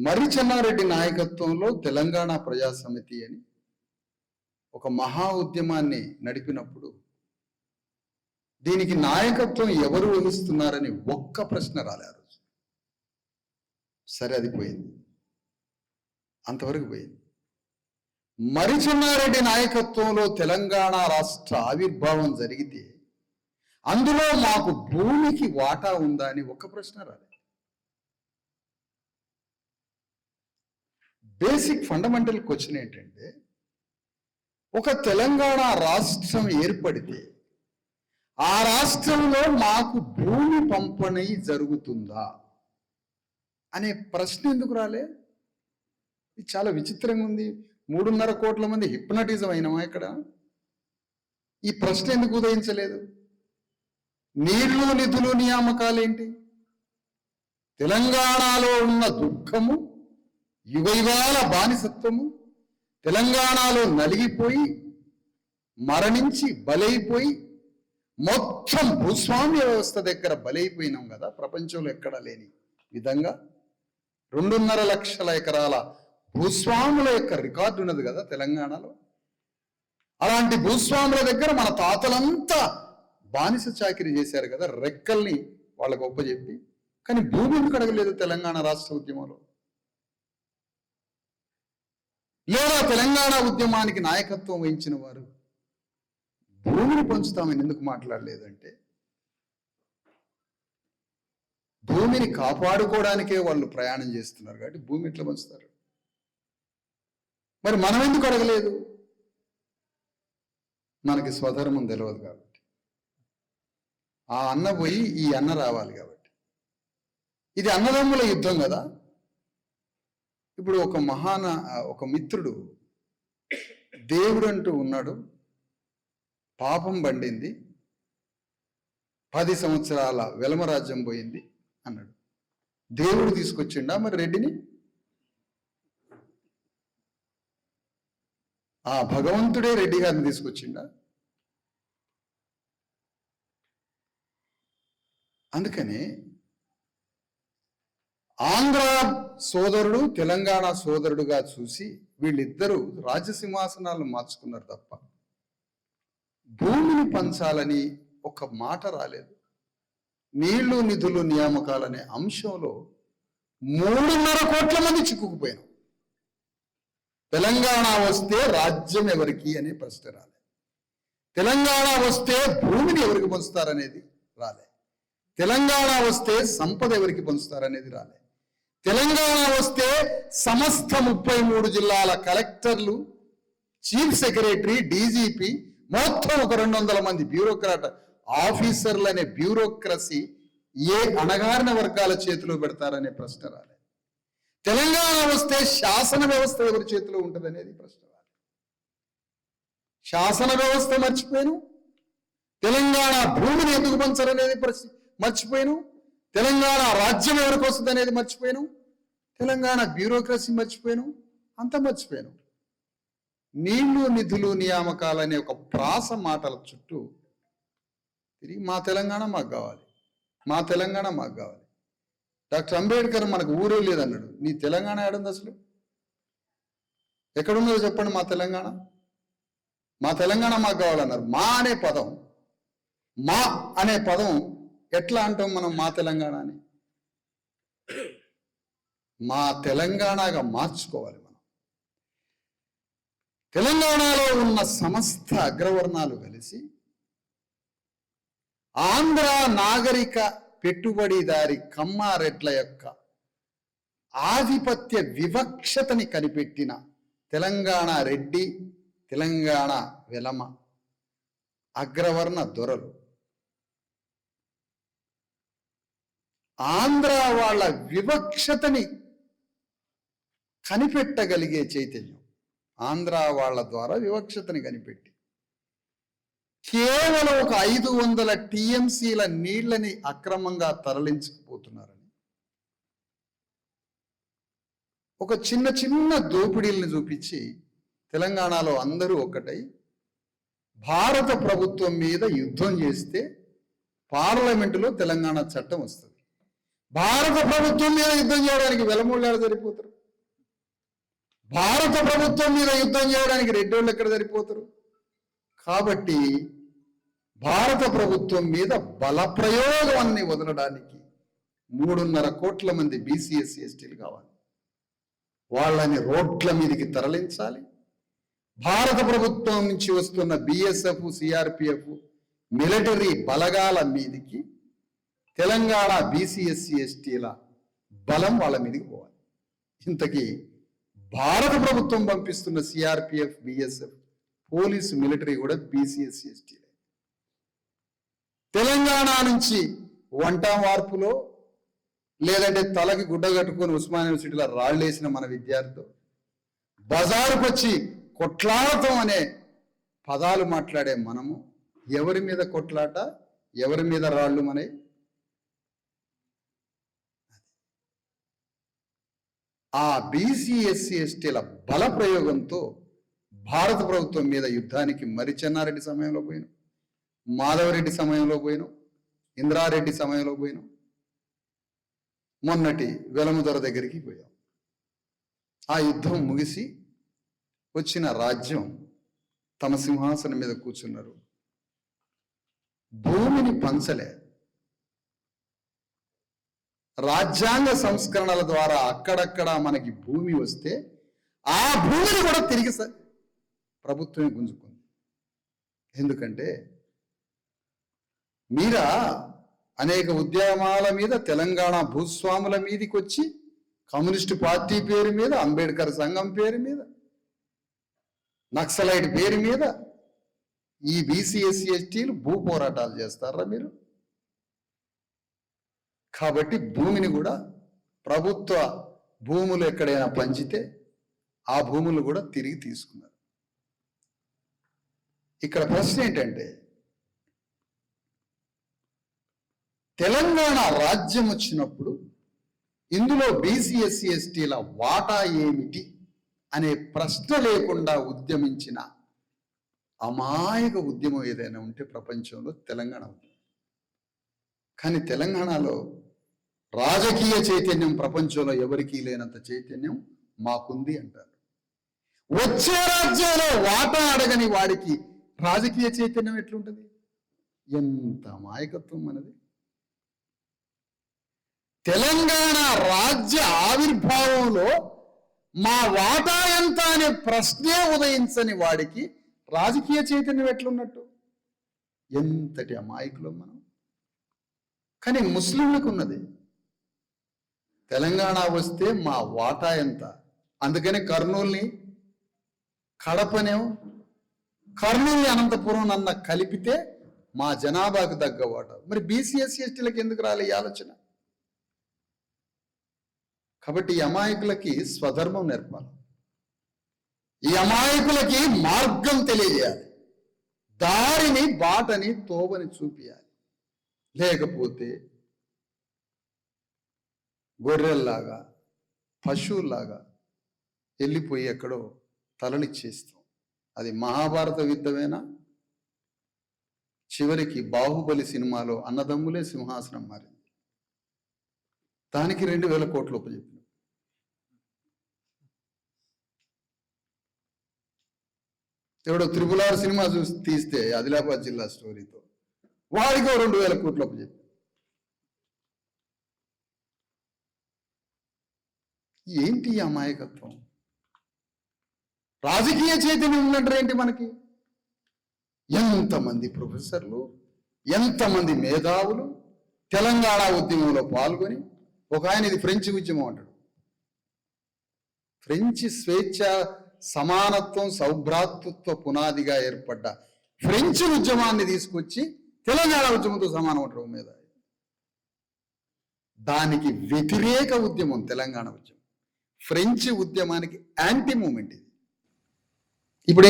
మరి చెన్నారెడ్డి నాయకత్వంలో తెలంగాణ ప్రజాసమితి అని ఒక మహా ఉద్యమాన్ని నడిపినప్పుడు దీనికి నాయకత్వం ఎవరు వహిస్తున్నారని ఒక్క ప్రశ్న రాలే ఆ రోజు. సరే అది పోయింది. అంతవరకు పోయింది. మరి చెన్నారెడ్డి నాయకత్వంలో తెలంగాణ రాష్ట్ర ఆవిర్భావం జరిగితే అందులో మాకు భూమికి వాటా ఉందా అని ఒక్క ప్రశ్న రాలేదు బేసిక్ ఫండమెంటల్ క్వశ్చన్ ఏంటంటే ఒక తెలంగాణ రాష్ట్రం ఏర్పడితే ఆ రాష్ట్రంలో మాకు భూమి పంపిణీ జరుగుతుందా? అనే ప్రశ్న ఎందుకు రాలే? ఇది చాలా విచిత్రంగా ఉంది. మూడున్నర కోట్ల మంది హిప్నటిజం అయినమా ఇక్కడ? ఈ ప్రశ్న ఎందుకు ఉదయించలేదు? నీళ్ళు నిధులు నియామకాలు ఏంటి? తెలంగాణలో ఉన్న దుఃఖము యుగయుగాల బానిసత్వము తెలంగాణలో నలిగిపోయి మరణించి బలైపోయి మొత్తం భూస్వామ్య వ్యవస్థ దగ్గర బలైపోయినాం కదా ప్రపంచంలో ఎక్కడా లేని విధంగా. రెండున్నర లక్షల ఎకరాల భూస్వాముల యొక్క రికార్డు ఉన్నది కదా తెలంగాణలో. అలాంటి భూస్వాముల దగ్గర మన తాతలంతా బానిస చాకిరీ చేశారు కదా రెక్కల్ని వాళ్ళకు ఒప్పజెప్పి. కానీ భూమిని కడగలేదు తెలంగాణ రాష్ట్ర ఉద్యమంలో? లేదా తెలంగాణ ఉద్యమానికి నాయకత్వం వహించిన వారు భూమిని పంచుతామని ఎందుకు మాట్లాడలేదంటే భూమిని కాపాడుకోవడానికే వాళ్ళు ప్రయాణం చేస్తున్నారు కాబట్టి భూమి ఎట్లా పంచుతారు? మరి మనం ఎందుకు అడగలేదు? మనకి స్వధర్మం తెలియదు కాబట్టి. ఆ అన్న పోయి ఈ అన్న రావాలి కాబట్టి. ఇది అన్నదమ్ముల యుద్ధం కదా? ఇప్పుడు ఒక మహాన ఒక మిత్రుడు దేవుడు అంటూ ఉన్నాడు. పాపం పండింది పది సంవత్సరాల వెలమరాజ్యం పోయింది అన్నాడు. దేవుడు తీసుకొచ్చిండా మరి రెడ్డిని? ఆ భగవంతుడే రెడ్డి గారిని తీసుకొచ్చిండా? అందుకని ఆంధ్ర సోదరుడు తెలంగాణ సోదరుడుగా చూసి వీళ్ళిద్దరూ రాజసింహాసనాలను మార్చుకున్నారు తప్ప భూమిని పంచాలని ఒక మాట రాలేదు. నీళ్ళు నిధులు నియామకాలనే అంశంలో మూడున్నర కోట్ల మంది చిక్కుకుపోయాం తెలంగాణ వస్తే రాజ్యం ఎవరికి అనే ప్రశ్న రాలే. తెలంగాణ వస్తే భూమిని ఎవరికి పంచుతారనేది రాలే. తెలంగాణ వస్తే సంపద ఎవరికి పంచుతారనేది రాలే. తెలంగాణ వస్తే సమస్త ముప్పై మూడు జిల్లాల కలెక్టర్లు చీఫ్ సెక్రటరీ డీజీపీ మొత్తం ఒక రెండు వందల మంది బ్యూరోక్రాట్ ఆఫీసర్లు అనే బ్యూరోక్రసీ ఏ అణగారిన వర్గాల చేతిలో పెడతారనే ప్రశ్న రాలేదు తెలంగాణ వస్తే శాసన వ్యవస్థ ఎవరి చేతిలో ఉంటుంది అనేది ప్రశ్న శాసన వ్యవస్థ మర్చిపోయాను. తెలంగాణ భూమిని ఎందుకు పంచరనేది ప్రశ్న మర్చిపోయాను. తెలంగాణ రాజ్యం ఎవరికి వస్తుంది అనేది మర్చిపోయాను. తెలంగాణ బ్యూరోక్రసీ మర్చిపోయాను. అంత మర్చిపోయాను. నీళ్ళు నిధులు నియామకాలు అనే ఒక ప్రాస మాటల చుట్టూ తిరిగి మా తెలంగాణ మాకు కావాలి. మా తెలంగాణ మాకు కావాలి. డాక్టర్ అంబేద్కర్ మనకు ఊరే లేదన్నాడు. నీ తెలంగాణ ఏడుంది అసలు? ఎక్కడుందో చెప్పండి మా తెలంగాణ. మా తెలంగాణ మాకు కావాలన్నారు. మా అనే పదం మా అనే పదం ఎట్లా అంటాం మనం మా తెలంగాణ అని మా తెలంగాణగా మార్చుకోవాలి మనం. తెలంగాణలో ఉన్న సమస్త అగ్రవర్ణాలు కలిసి ఆంధ్ర నాగరిక పెట్టుబడిదారి కమ్మారెడ్ల యొక్క ఆధిపత్య వివక్షతని కనిపెట్టిన తెలంగాణ రెడ్డి తెలంగాణ వెలమ అగ్రవర్ణ దొరలు. ఆంధ్ర వాళ్ళ వివక్షతని కనిపెట్టగలిగే చైతన్యం. ఆంధ్ర వాళ్ళ ద్వారా వివక్షతని కనిపెట్టి. కేవలం ఒక ఐదు వందల టీఎంసీల నీళ్ళని అక్రమంగా తరలించకపోతున్నారని. ఒక చిన్న చిన్న దోపిడీల్ని చూపించి తెలంగాణలో అందరూ ఒకటై భారత ప్రభుత్వం మీద యుద్ధం చేస్తే పార్లమెంటులో తెలంగాణ చట్టం వస్తుంది. భారత ప్రభుత్వం మీద యుద్ధం చేయడానికి వెలమూళ్ళు సరిపోతారు? భారత ప్రభుత్వం మీద యుద్ధం చేయడానికి రెడ్డోళ్ళు ఎక్కడ సరిపోతారు? కాబట్టి భారత ప్రభుత్వం మీద బల ప్రయోగాన్ని వదలడానికి మూడున్నర కోట్ల మంది బీసీఎస్సీ ఎస్టీలు కావాలి. వాళ్ళని రోడ్ల మీదకి తరలించాలి. భారత ప్రభుత్వం నుంచి వస్తున్న బిఎస్ఎఫ్ సిఆర్పిఎఫ్ మిలిటరీ బలగాల మీదికి తెలంగాణ బీసీఎస్సీ ఎస్టీల బలం వాళ్ళ మీదకి పోవాలి. ఇంతకీ భారత ప్రభుత్వం పంపిస్తున్న సిఆర్పిఎఫ్ బిఎస్ఎఫ్ పోలీసు మిలిటరీ కూడా బీసీఎస్సీ ఎస్టీలే. తెలంగాణ నుంచి వంట మార్పులో లేదంటే తలకి గుడ్డ కట్టుకొని ఉస్మాన్ యూనివర్సిటీలో రాళ్ళేసిన మన విద్యార్థులు బజారుకు వచ్చి కొట్లాడటం అనే పదాలు మాట్లాడే మనము ఎవరి మీద కొట్లాట ఎవరి మీద రాళ్ళు మనై ఆ బీసీ ఎస్సీ ఎస్టీల బల ప్రయోగంతో భారత ప్రభుత్వం మీద యుద్ధానికి మరి చెన్నారెడ్డి సమయంలో పోయినాం. మాధవరెడ్డి సమయంలో పోయినాం. ఇంద్రారెడ్డి సమయంలో పోయినాం. మొన్నటి వెలముదొర దగ్గరికి పోయాం. ఆ యుద్ధం ముగిసి వచ్చిన రాజ్యం తమ సింహాసనం మీద కూర్చున్నారు. భూమిని పంచలే. రాజ్యాంగ సంస్కరణల ద్వారా అక్కడక్కడ మనకి భూమి వస్తే ఆ భూమిని కూడా తిరిగి ప్రభుత్వమే గుంజుకుంది. ఎందుకంటే మీరా అనేక ఉద్యమాల మీద తెలంగాణ భూస్వాముల మీదకి వచ్చి కమ్యూనిస్టు పార్టీ పేరు మీద అంబేద్కర్ సంఘం పేరు మీద నక్సలైట్ పేరు మీద ఈ బీసీ ఎస్సీ ఎస్టీలు భూ పోరాటాలు చేస్తారా మీరు? కాబట్టి భూమిని కూడా ప్రభుత్వ భూములు ఎక్కడైనా పంచితే ఆ భూములు కూడా తిరిగి తీసుకున్నారు. ఇక్కడ ప్రశ్న ఏంటంటే తెలంగాణ రాజ్యం వచ్చినప్పుడు ఇందులో బీసీఎస్సీ ఎస్టీల వాటా ఏమిటి అనే ప్రశ్న లేకుండా ఉద్యమించిన అమాయక ఉద్యమం ఏదైనా ఉంటే ప్రపంచంలో తెలంగాణ ఉద్యమం కానీ తెలంగాణలో రాజకీయ చైతన్యం ప్రపంచంలో ఎవరికీ లేనంత చైతన్యం మాకుంది అంటారు. వచ్చే రాజ్యంలో వాటా అడగని వాడికి రాజకీయ చైతన్యం ఎట్లుంటుంది? ఎంత మాయకత్వం మనది? తెలంగాణ రాజ్య ఆవిర్భావంలో మా వాటా ఎంత అనే ప్రశ్నే ఉదయించని వాడికి రాజకీయ చైతన్యం ఎట్లున్నట్టు? ఎంతటి అమాయకులం మనం? కానీ ముస్లింలకు ఉన్నది తెలంగాణ వస్తే మా వాటా ఎంత? అందుకని కర్నూల్ని కడపనేం? కర్నూలు అనంతపురం అన్న కలిపితే మా జనాభాకు తగ్గ వాటా. మరి బీసీఎస్సీ ఎస్టీలకు ఎందుకు రాలే ఈ ఆలోచన? కాబట్టి ఈ అమాయకులకి స్వధర్మం నేర్పాలి. ఈ అమాయకులకి మార్గం తెలియజేయాలి. దారిని బాటని తోవని చూపియాలి. లేకపోతే గొర్రెల్లాగా పశువుల్లాగా వెళ్ళిపోయి ఎక్కడో తలనిచ్చేస్తాం అది మహాభారత యుద్ధమేనా? చివరికి బాహుబలి సినిమాలో అన్నదమ్ములే సింహాసనం మారింది. దానికి రెండు వేల కోట్లు ఉపజెప్పిన ఎవడో త్రిపులార్ సినిమా చూసి తీస్తే ఆదిలాబాద్ జిల్లా స్టోరీతో వాడికో రెండు వేల కోట్లు అప్పచెప్పి ఏంటి ఈ అమాయకత్వం? రాజకీయ చైతన్యం ఉందంటారు ఏంటి మనకి? ఎంతమంది ప్రొఫెసర్లు ఎంతమంది మేధావులు తెలంగాణ ఉద్యమంలో పాల్గొని ఒక ఆయన ఇది ఫ్రెంచ్ ఉద్యమం అంటాడు. ఫ్రెంచ్ స్వేచ్ఛ సమానత్వం సౌభ్రాతృత్వ పునాదిగా ఏర్పడ్డ ఫ్రెంచ్ ఉద్యమాన్ని తీసుకొచ్చి తెలంగాణ ఉద్యమంతో సమానం అంటారు మీద దానికి వ్యతిరేక ఉద్యమం తెలంగాణ ఉద్యమం. ఫ్రెంచ్ ఉద్యమానికి యాంటీ మూమెంట్ ఇది.